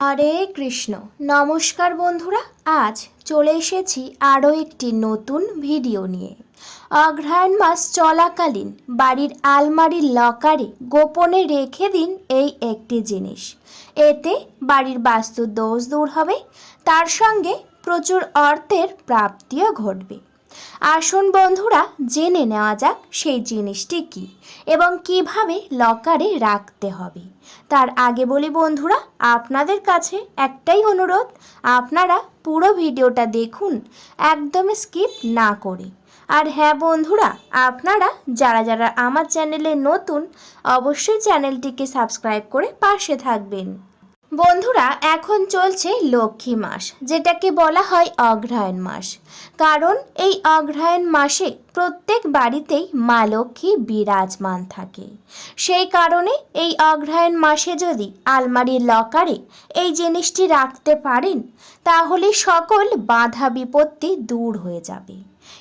হরে কৃষ্ণ। নমস্কার বন্ধুরা, আজ চলে এসেছি আরও একটি নতুন ভিডিও নিয়ে। অগ্রহায়ণ মাস চলাকালীন বাড়ির আলমারির লকারে গোপনে রেখে দিন এই একটি জিনিস। এতে বাড়ির বাস্তু দোষ দূর হবে, তার সঙ্গে প্রচুর অর্থের প্রাপ্তিও ঘটবে। আসুন বন্ধুরা, জেনে নেওয়া যাক সেই জিনিসটি কি এবং কীভাবে লকারে রাখতে হবে। তার আগে বলি বন্ধুরা, আপনাদের কাছে একটাই অনুরোধ, আপনারা পুরো ভিডিওটা দেখুন একদম স্কিপ না করে। আর হ্যাঁ বন্ধুরা, আপনারা যারা যারা আমার চ্যানেলে নতুন, অবশ্যই চ্যানেলটিকে সাবস্ক্রাইব করে পাশে থাকবেন। বন্ধুরা, এখন চলছে লক্ষ্মী মাস, যেটাকে বলা হয় অগ্রহায়ণ মাস। কারণ এই অগ্রহায়ণ মাসে প্রত্যেক বাড়িতেই মা লক্ষ্মী বিরাজমান থাকে। সেই কারণে এই অগ্রহায়ণ মাসে যদি আলমারির লকারে এই জিনিসটি রাখতে পারেন, তাহলে সকল বাধা বিপত্তি দূর হয়ে যাবে।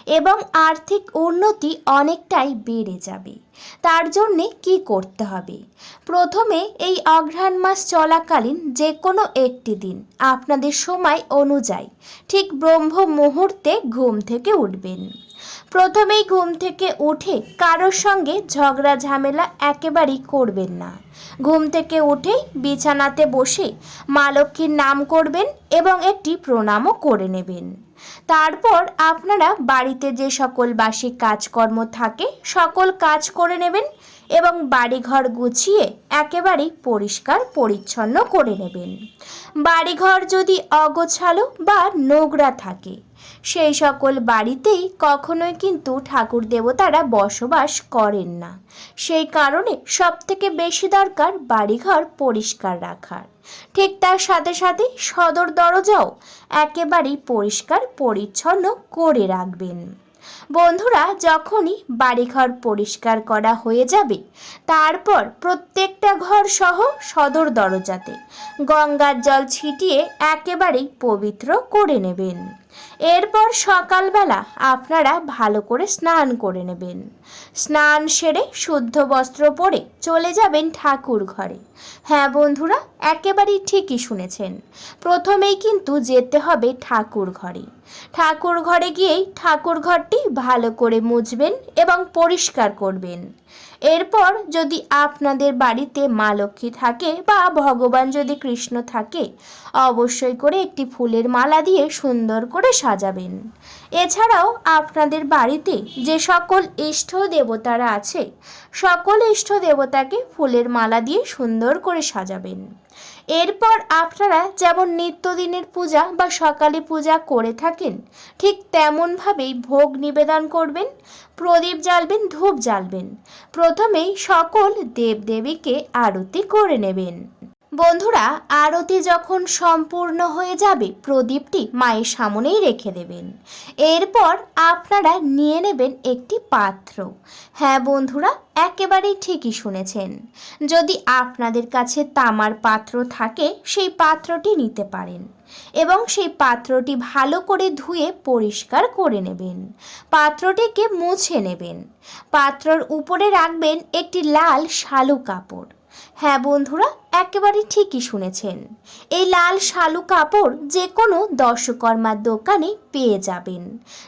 এবং আর্থিক উন্নতি অনেকটাই বেড়ে যাবে। তার জন্যে কি করতে হবে? প্রথমে এই অঘ্রাণ মাস চলাকালীন যে কোনো একটি দিন, আপনাদের সময় অনুযায়ী, ঠিক ব্রহ্ম মুহূর্তে ঘুম থেকে উঠবেন। প্রথমেই ঘুম থেকে উঠে কারোর সঙ্গে ঝগড়া, ঝামেলা একেবারেই করবেন না। ঘুম থেকে উঠেই বিছানাতে বসে মা লক্ষ্মীর নাম করবেন এবং একটি প্রণামও করে নেবেন। তারপর আপনারা বাড়িতে যে সকল বাসি কাজকর্ম থাকে, সকল কাজ করে নেবেন এবং বাড়িঘর গুছিয়ে একেবারেই পরিষ্কার পরিচ্ছন্ন করে নেবেন। বাড়িঘর যদি অগোছালো বা নোংরা থাকে সেই সকল বাড়িতেই কখনোই কিন্তু ঠাকুর দেবতারা বসবাস করেন না। সেই কারণে সব থেকে বেশি দরকার বাড়িঘর পরিষ্কার রাখার। ঠিক তার সাথে সাথে সদর দরজাও একেবারেই পরিষ্কার, পরিচ্ছন্ন করে রাখবেন। বন্ধুরা, যখনই বাড়িঘর পরিষ্কার করা হয়ে যাবে, তারপর প্রত্যেকটা ঘর সহ সদর দরজাতে গঙ্গার জল ছিটিয়ে একেবারেই পবিত্র করে নেবেন। এরপর সকালবেলা আপনারা ভালো করে স্নান করে নেবেন। স্নান সেরে শুদ্ধ বস্ত্র পরে চলে যাবেন ঠাকুর ঘরে। হ্যাঁ বন্ধুরা, একেবারেই ঠিকই শুনেছেন। প্রথমেই কিন্তু যেতে হবে ঠাকুর ঘরে। ঠাকুর ঘরে গিয়েই ঠাকুর ঘরটি ভালো করে মুছবেন এবং পরিষ্কার করবেন। এরপর যদি আপনাদের বাড়িতে মা লক্ষ্মী থাকে বা ভগবান যদি কৃষ্ণ থাকে, অবশ্যই করে একটি ফুলের মালা দিয়ে সুন্দর করে সাজাবেন। এছাড়াও আপনাদের বাড়িতে যে সকল ইষ্ট দেবতারা আছে, সকল ইষ্ট দেবতাকে ফুলের মালা দিয়ে সুন্দর করে সাজাবেন। এরপর আপনারা যেমন নিত্যদিনের পূজা বা সকালে পূজা করে থাকেন, ঠিক তেমনভাবেই ভোগ নিবেদন করবেন, প্রদীপ জ্বালবেন, ধূপ জ্বালবেন। প্রথমেই সকল দেবদেবীকে আরতি করে নেবেন। বন্ধুরা, আরতি যখন সম্পূর্ণ হয়ে যাবে, প্রদীপটি মায়ের সামনেই রেখে দেবেন। এরপর আপনারা নিয়ে নেবেন একটি পাত্র। হ্যাঁ বন্ধুরা, একেবারেই ঠিকই শুনেছেন। যদি আপনাদের কাছে তামার পাত্র থাকে, সেই পাত্রটি নিতে পারেন এবং সেই পাত্রটি ভালো করে ধুয়ে পরিষ্কার করে নেবেন। পাত্রটিকে মুছে নেবেন। পাত্রর উপরে রাখবেন একটি লাল শালু কাপড়। হ্যাঁ বন্ধুরা, একেবারে ঠিকই শুনেছেন। এই লাল শালু কাপড় যে কোনো দর্শকর্মার দোকানে পেয়ে যাবেন।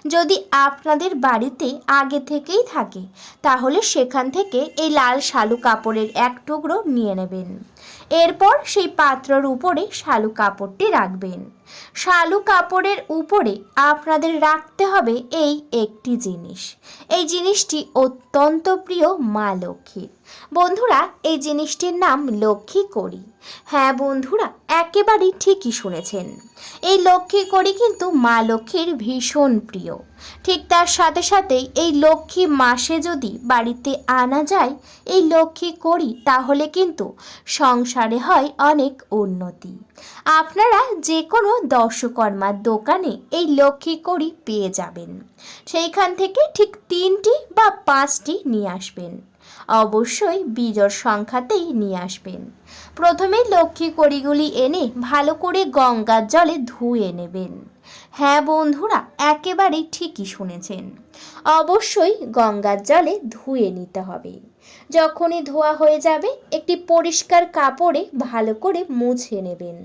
যদি আপনাদের বাড়িতে আগে থেকেই থাকে, তাহলে সেখান থেকে এই লাল শালু কাপড়ের এক টুকরো নিয়ে নেবেন। এরপর সেই পাত্রর উপরে শালু কাপড়টি রাখবেন। শালু কাপড়ের উপরে আপনাদের রাখতে হবে এই একটি জিনিস। এই জিনিসটি অত্যন্ত প্রিয় মা লক্ষ্মীর। বন্ধুরা, এই জিনিসটির নাম লক্ষ্মী করি হ্যাঁ বন্ধুরা, একেবারেই ঠিকই শুনেছেন। এই লক্ষ্মী করি কিন্তু মা লক্ষ্মীর ভীষণ প্রিয়। ঠিক তার সাথে সাথেই এই লক্ষ্মী মাসে যদি বাড়িতে আনা যায়, এই লক্ষ্মী করি তাহলে কিন্তু সংসারে হয় অনেক উন্নতি। আপনারা যে কোনো দর্শকর্মার দোকানে এই লক্ষ্মী করি পেয়ে যাবেন। সেইখান থেকে ঠিক তিনটি বা পাঁচটি নিয়ে আসবেন। অবশ্যই বিজোড় সংখ্যাতেই নিয়ে আসবেন। প্রথমে লক্ষ্মী কড়িগুলি এনে ভালো করে গঙ্গার জলে ধুয়ে নেবেন। হ্যাঁ বন্ধুরা, একেবারেই ঠিকই শুনেছেন। অবশ্যই গঙ্গার জলে ধুয়ে নিতে হবে। যখনই ধোয়া হয়ে যাবে, একটি পরিষ্কার কাপড়ে ভালো করে মুছে নেবেন।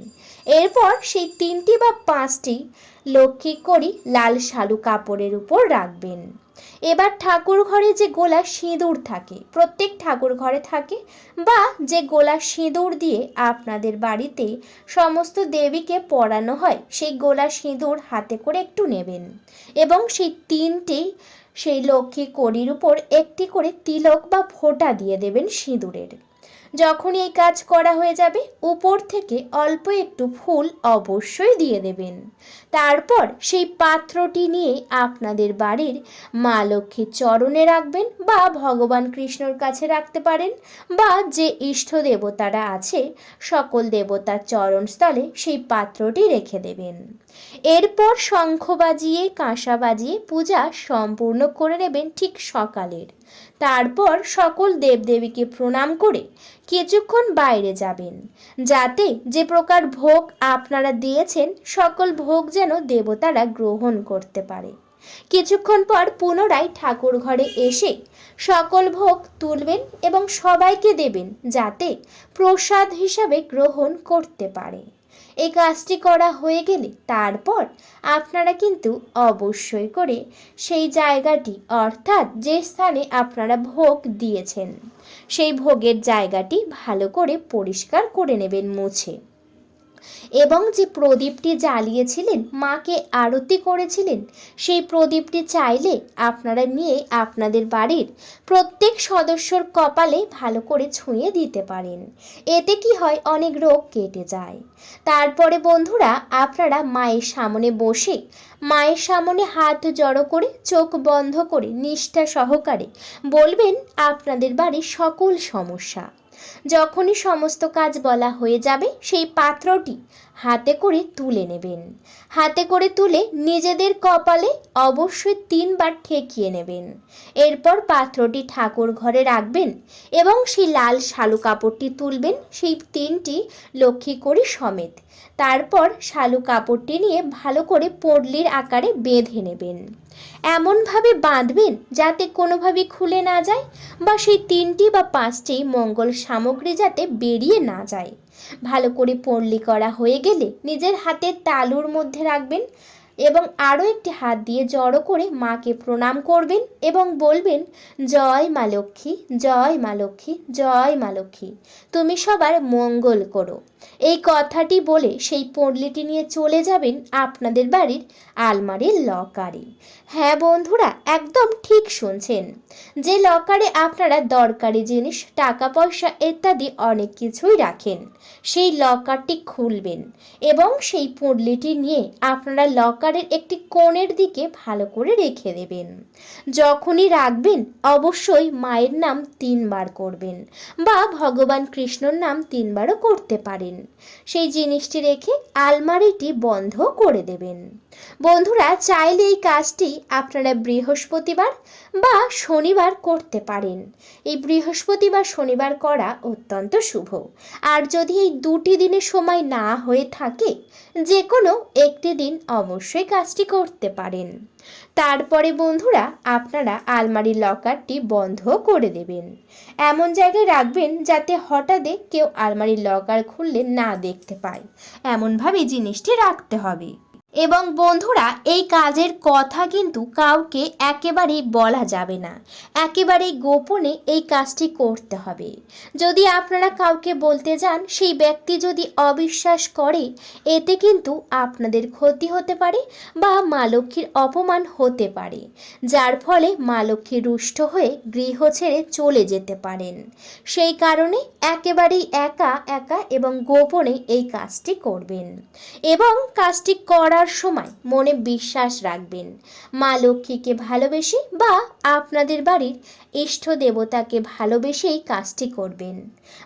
এরপর সেই তিনটি বা পাঁচটি লক্ষ্মী করি লাল শালু কাপড়ের উপর রাখবেন। এবার ঠাকুর ঘরে যে গোলা সিঁদুর থাকে, প্রত্যেক ঠাকুর ঘরে থাকে বা যে গোলা সিঁদুর দিয়ে আপনাদের বাড়িতে সমস্ত দেবীকে পরানো হয়, সেই গোলা সিঁদুর হাতে করে একটু নেবেন। এবং সেই তিনটি, সেই লক্ষ্মী কড়ির উপর একটি করে তিলক বা ফোঁটা দিয়ে দেবেন সিঁদুরের। যখনই এই কাজ করা হয়ে যাবে, উপর থেকে অল্প একটু ফুল অবশ্যই দিয়ে দেবেন। তারপর সেই পাত্রটি নিয়ে আপনাদের বাড়ির মা লক্ষ্মীর চরণে রাখবেন বা ভগবান কৃষ্ণর কাছে রাখতে পারেন বা যে ইষ্ট দেবতারা আছে, সকল দেবতার চরণস্থলে সেই পাত্রটি রেখে দেবেন। এরপর শঙ্খ বাজিয়ে, কাঁসা বাজিয়ে পূজা সম্পূর্ণ করে নেবেন ঠিক সকালের। তারপর সকল দেবদেবীকে প্রণাম করে কিছুক্ষণ বাইরে যাবেন। যাতে যে প্রকার ভোগ আপনারা দিয়েছেন, সকল ভোগ যেন দেবতারা গ্রহণ করতে পারে। কিছুক্ষণ পর পুনরায় ঠাকুর ঘরে এসে সকল ভোগ তুলবেন এবং সবাইকে দেবেন, যাতে প্রসাদ হিসাবে গ্রহণ করতে পারে। এই কাজটি করা হয়ে গেলে তারপর আপনারা কিন্তু অবশ্যই করে সেই জায়গাটি, অর্থাৎ যে স্থানে আপনারা ভোগ দিয়েছেন, সেই ভোগের জায়গাটি ভালো করে পরিষ্কার করে নেবেন মুছে। এবং যে প্রদীপটি জ্বালিয়েছিলেন, মাকে আরতি করেছিলেন, সেই প্রদীপটি চাইলে আপনারা নিয়ে আপনাদের বাড়ির প্রত্যেক সদস্যর কপালে ভালো করে ছুঁয়ে দিতে পারেন। এতে কি হয়, অনেক রোগ কেটে যায়। তারপরে বন্ধুরা, আপনারা মায়ের সামনে বসে, মায়ের সামনে হাত জড়ো করে, চোখ বন্ধ করে, নিষ্ঠা সহকারে বলবেন, আপনাদের বাড়ির সকল সমস্যা। যখনই সমস্ত কাজ বলা হয়ে যাবে সেই পাত্রটি হাতে করে তুলে নেবেন। হাতে করে তুলে নিজেদের কপালে অবশ্যই তিনবার ঠেকিয়ে নেবেন। এরপর পাত্রটি ঠাকুর ঘরে রাখবেন এবং সেই লাল শালু কাপড়টি তুলবেন, সেই তিনটি লক্ষ্মী করি সমেত। তারপর শালু কাপড়টি নিয়ে ভালো করে পড়লির আকারে বেঁধে নেবেন। এমনভাবে বাঁধবেন যাতে কোনোভাবে খুলে না যায় বা সেই তিনটি বা পাঁচটি মঙ্গল সামগ্রী যাতে বেরিয়ে না যায়। ভালো করে পড়লি করা হয়ে গেলে নিজের হাতে তালুর মধ্যে রাখবেন এবং আরও একটি হাত দিয়ে জড়ো করে মাকে প্রণাম করবেন এবং বলবেন, জয় মা লক্ষ্মী, জয় মা লক্ষ্মী, জয় মা লক্ষ্মী। তুমি সবার মঙ্গল করো। এই কথাটি বলে সেই পড়লিটি নিয়ে চলে যাবেন আপনাদের বাড়ির আলমারির লকারে। হ্যাঁ বন্ধুরা, একদম ঠিক শুনছেন। যে লকারে আপনারা দরকারি জিনিস, টাকা, পয়সা ইত্যাদি অনেক কিছুই রাখেন, সেই লকারটি খুলবেন এবং সেই পুঁটলিটি নিয়ে আপনারা লকারের একটি কোণের দিকে ভালো করে রেখে দেবেন। যখনই রাখবেন, অবশ্যই মায়ের নাম তিনবার করবেন বা ভগবান কৃষ্ণর নাম তিনবারও করতে পারেন। সেই জিনিসটি রেখে আলমারিটি বন্ধ করে দেবেন। বন্ধুরা, চাইলে এই কাজটি আপনারা বৃহস্পতিবার বা শনিবার করতে পারেন। এই বৃহস্পতিবার শনিবার করা অত্যন্ত শুভ। আর যদি এই দুটি দিনের সময় না হয়ে থাকে যে কোনো একটি দিন অবশ্যই কাজটি করতে পারেন। তারপরে বন্ধুরা আপনারা আলমারির লকারটি বন্ধ করে দেবেন। এমন জায়গায় রাখবেন যাতে হঠাৎ কেউ আলমারির লকার খুললে না দেখতে পায়। এমনভাবে জিনিসটি রাখতে হবে। এবং বন্ধুরা, এই কাজের কথা কিন্তু কাউকে একেবারেই বলা যাবে না। একেবারেই গোপনে এই কাজটি করতে হবে। যদি আপনারা কাউকে বলতে যান, সেই ব্যক্তি যদি অবিশ্বাস করে, এতে কিন্তু আপনাদের ক্ষতি হতে পারে বা মা লক্ষ্মীর অপমান হতে পারে, যার ফলে মা লক্ষ্মী রুষ্ট হয়ে গৃহ ছেড়ে চলে যেতে পারেন। সেই কারণে একেবারেই একা একা এবং গোপনে এই কাজটি করবেন। এবং কাজটি করার সময় মনে বিশ্বাস রাখবেন। মা লক্ষ্মীকে ভালোবেসে বা আপনাদের বাড়ির ইষ্ট দেবতাকে ভালোবেসেই কাজটি করবেন।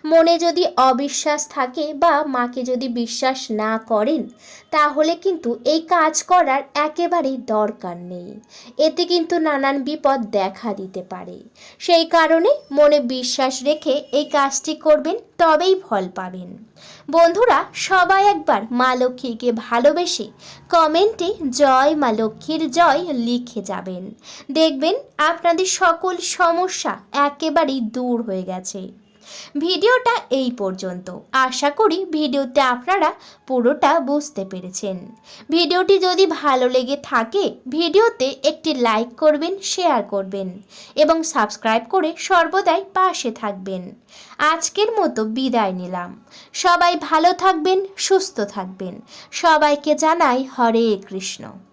মনে যদি অবিশ্বাস থাকে বা মাকে যদি বিশ্বাস না করেন, তাহলে কিন্তু এই কাজ করার একেবারেই দরকার নেই। এতে কিন্তু নানান বিপদ দেখা দিতে পারে। সেই কারণে মনে বিশ্বাস রেখে এই কাজটি করবেন, তবেই ফল পাবেন। বন্ধুরা, সবাই একবার মা লক্ষ্মীকে ভালোবেসে কমেন্টে জয় মা লক্ষ্মীর জয় লিখে যাবেন। দেখবেন আপনাদের সকল সমস্যা একেবারেই দূর হয়ে গেছে। ভিডিওটা এই পর্যন্ত। আশা করি ভিডিওতে আপনারা পুরোটা বুঝতে পেরেছেন। ভিডিওটি যদি ভালো লেগে থাকে, ভিডিওতে একটি লাইক করবেন, শেয়ার করবেন এবং সাবস্ক্রাইব করে সর্বদাই পাশে থাকবেন। আজকের মতো বিদায় নিলাম। সবাই ভালো থাকবেন, সুস্থ থাকবেন। সবাইকে জানাই হরে কৃষ্ণ।